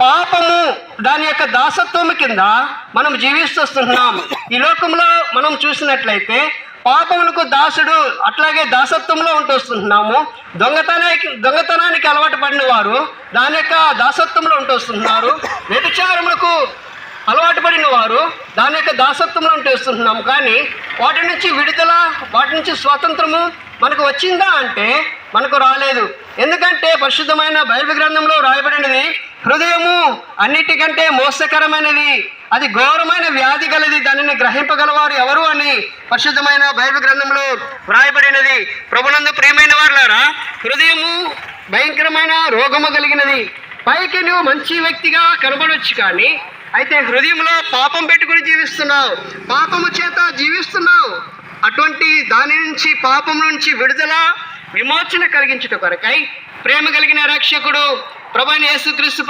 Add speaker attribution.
Speaker 1: పాపము దాని యొక్క దాసత్వము కింద మనం జీవిస్తున్నాము ఈ లోకంలో మనం చూసినట్లయితే పాపములకు దాసుడు అట్లాగే దాసత్వంలో ఉంటొస్తున్నాము దొంగతనానికి దొంగతనానికి అలవాటు పడిన వారు దాని యొక్క దాసత్వంలో ఉంటొస్తున్నారు వ్యభిచారములకు అలవాటు పడిన వారు దాని యొక్క దాసత్వంలో ఉంటేస్తున్నాము కానీ వాటి నుంచి విడుదల వాటి నుంచి స్వాతంత్రము మనకు వచ్చిందా అంటే మనకు రాలేదు. ఎందుకంటే పరిశుద్ధమైన బైబిల్ గ్రంథంలో రాయబడినది హృదయ అన్నిటికంటే మోసకరమైనది అది ఘోరమైన వ్యాధి గలది దానిని గ్రహింపగలవారు ఎవరు అని పరిశుద్ధమైన బైబిల్ గ్రంథంలో వ్రాయబడినది. ప్రభునందు ప్రియమైన వారులారా హృదయము భయంకరమైన రోగము కలిగినది. పైకి నువ్వు మంచి వ్యక్తిగా కనబడవచ్చు కానీ అయితే హృదయంలో పాపం పెట్టుకుని జీవిస్తున్నావు. పాపము చేత జీవిస్తున్నావు. అటువంటి దాని నుంచి పాపం నుంచి విడుదల విమోచన కలిగించుట కొరకై ప్రేమ కలిగిన రక్షకుడు ప్రభు యేసుక్రీస్తు